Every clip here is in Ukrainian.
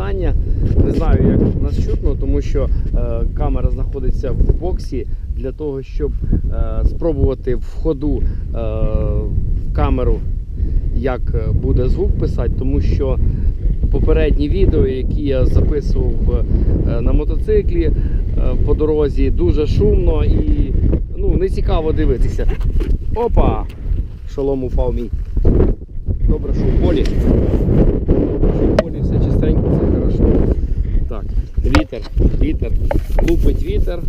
питання. Не знаю, як нас чутно, тому що е, камера знаходиться в боксі для того, щоб е, спробувати в ходу е, в камеру, як е, буде звук писати, тому що попередні відео, які я записував е, на мотоциклі е, по дорозі, дуже шумно і ну, не цікаво дивитися. Опа! Шолом упав мій. Добре, що в полі. Що в полі Так, вітер, вітер, лупить вітер.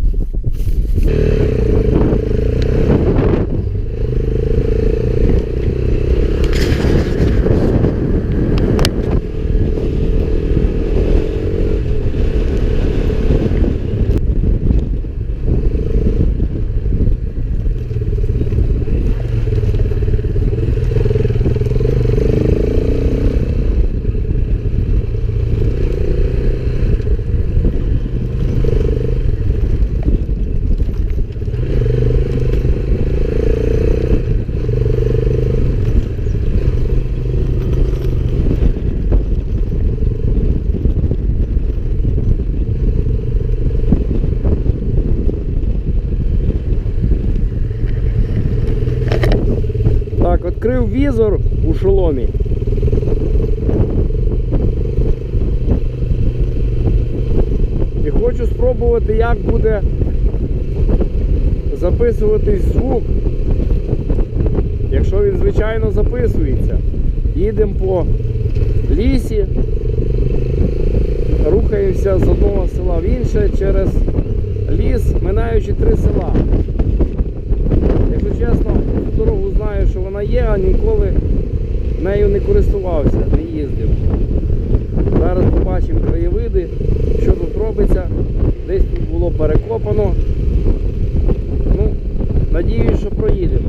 Так, візор у шоломі. І хочу спробувати, як буде записуватись звук, якщо він, звичайно, записується. Їдемо по лісі, рухаємося з одного села в інше через ліс, минаючи три села. Якщо чесно, дорогу знаю, що вона є, а ніколи нею не користувався, не їздив. Зараз побачимо краєвиди, що тут робиться. Десь тут було перекопано. Ну, надіюсь, що проїдемо.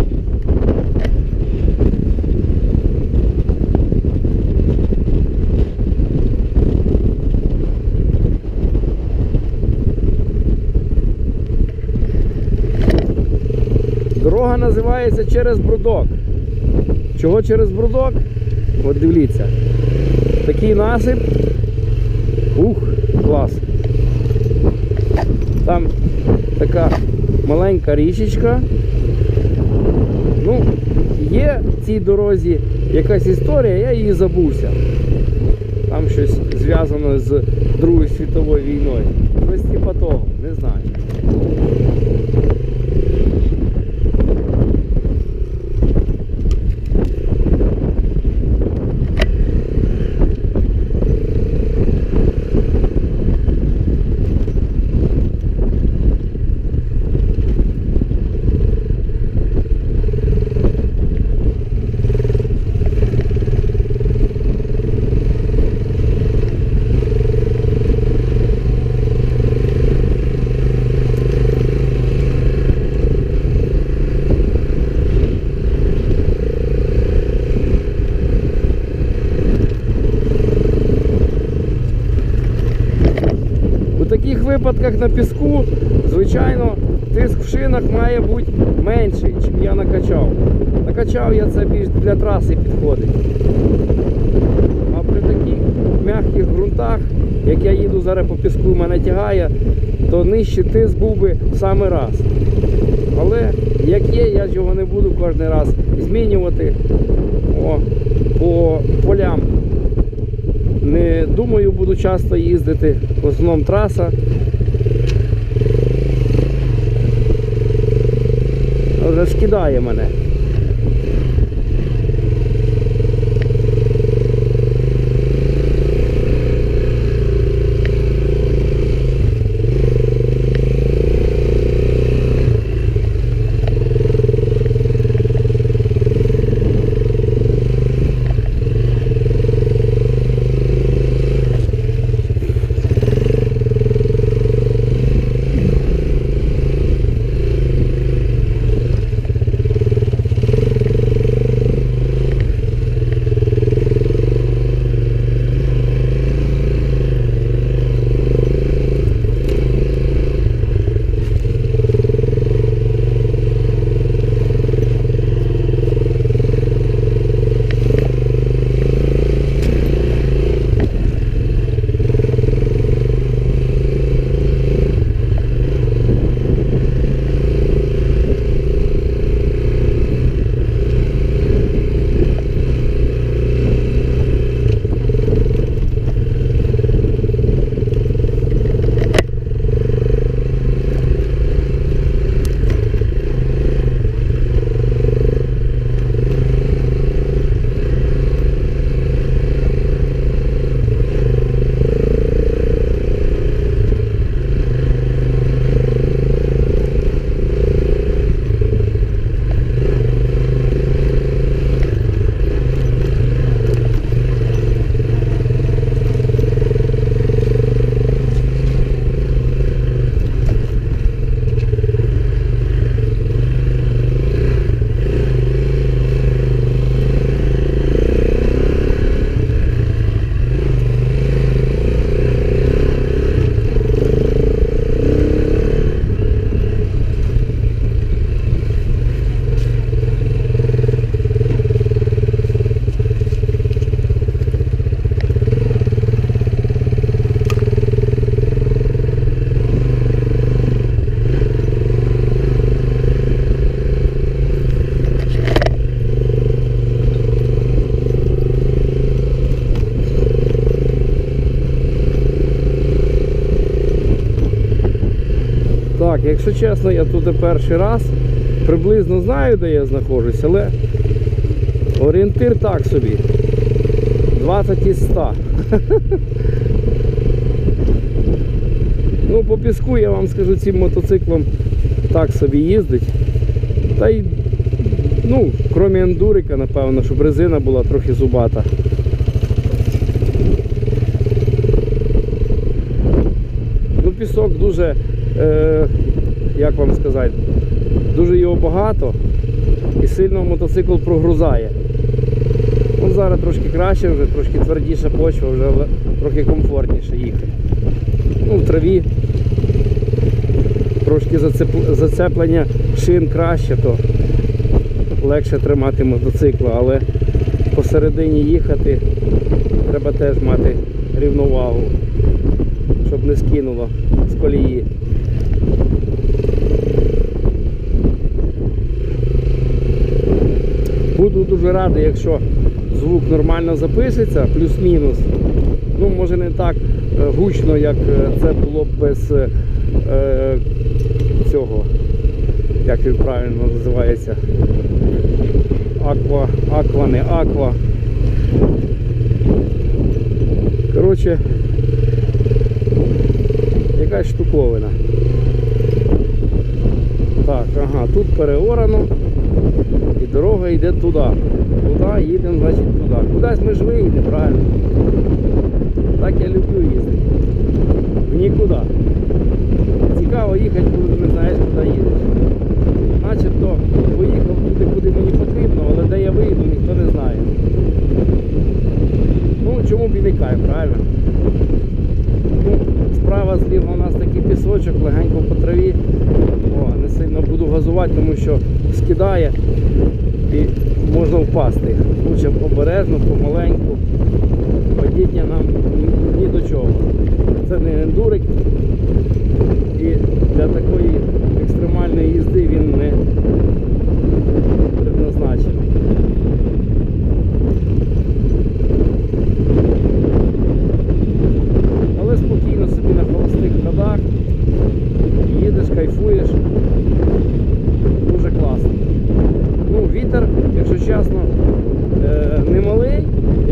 Дорога називається через Брудок. Чого через Брудок? От дивіться. Такий насип. Ух, клас. Там така маленька річечка. Ну, є в цій дорозі якась історія, я її забувся. Там щось зв'язано з Другою світовою війною. Щось типа того, не знаю. У випадках на піску, звичайно, тиск в шинах має бути менший, ніж я накачав. Накачав я це більш для траси підходить. А при таких м'яких ґрунтах, як я їду зараз по піску, мене тягає, то нижчий тиск був би в самий раз. Але як є, я його не буду кожен раз змінювати О, по полям. Не думаю, буду часто їздити. В основному траса. Вже скидає мене. Якщо чесно, я тут перший раз. Приблизно знаю, де я знаходжусь, але орієнтир так собі. 20 із 100. Ну, по піску я вам скажу, цим мотоциклом так собі їздить. Та й, ну, крім ендурика, напевно, щоб резина була трохи зубата. Ну, пісок дуже, е, як вам сказати, дуже його багато і сильно мотоцикл прогрузає. Ну, зараз трошки краще, вже трошки твердіша почва, вже трохи комфортніше їхати. Ну, в траві трошки зацеп- зацеплення шин краще, то легше тримати мотоцикл, але посередині їхати треба теж мати рівновагу, щоб не скинуло з колії. Буду дуже радий, якщо звук нормально запишеться, плюс-мінус. Ну, може не так е, гучно, як е, це було б без е, е, цього, як він правильно називається. Аква, аква, не аква. Коротше, якась штуковина. Так, ага, тут переорано. І дорога йде туди. Туди їдемо, значить туди. Кудись ми ж виїдемо, правильно. Так я люблю їздити. В нікуди. Цікаво їхати, коли ти не знаєш, куди їдеш. Начебто поїхав туди, куди мені потрібно, але де я виїду, ніхто не знає. Ну, чому б і не кайф, правильно? Ну, справа зліва у нас такий пісочок, легенько по траві. О, не сильно буду газувати, тому що скидає і можна впасти. Лучше обережно, помаленьку. Падіння нам ні, до чого. Це не ендурик. І для такої екстремальної їзди він не предназначений. Але спокійно собі на холостих ходах їдеш, кайфуєш. Дуже класно. Ну, вітер, якщо чесно, не малий.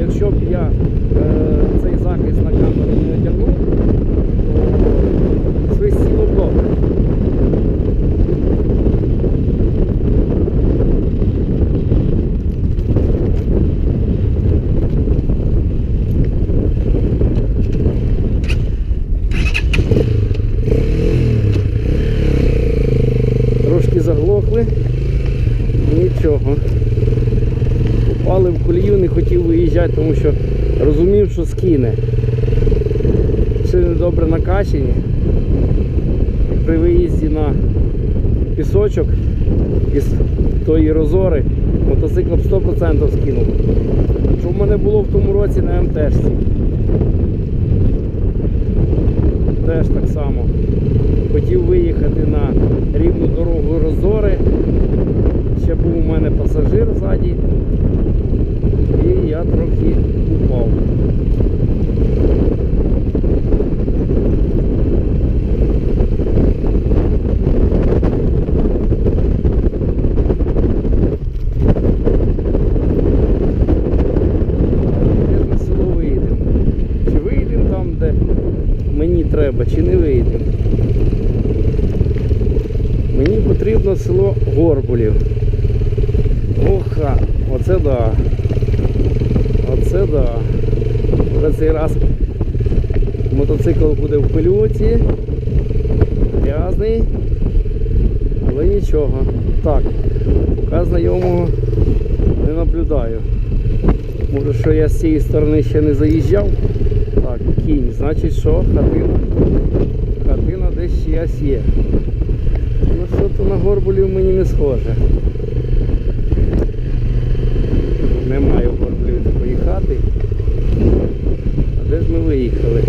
Якщо б я е, цей захист на камеру не одягнув, то свистіло б добре. Трошки заглохли. Нічого. Попали в колію, не хотів виїжджати, тому що розумів, що скине. Шини добре накачені. При виїзді на пісочок із тої розори мотоцикл б 100% скинув. Що в мене було в тому році на МТшці. Теж так само. Хотів виїхати на рівну дорогу розори. Ще був у мене пасажир ззаді. І я трохи упав. Де ж на село виїдемо? Чи виїдемо там, де мені треба, чи не виїдемо? Мені потрібно село Горбулів. Оха, оце да. Оце да. Вже цей раз мотоцикл буде в пилюці. Грязний. Але нічого. Так, поки знайомого не наблюдаю. Може, що я з цієї сторони ще не заїжджав. Так, кінь, значить що, хатина. Хатина десь чиясь є. Ну що то на горбулів мені не схоже. Немає горбулів такої хати. А де ж ми виїхали?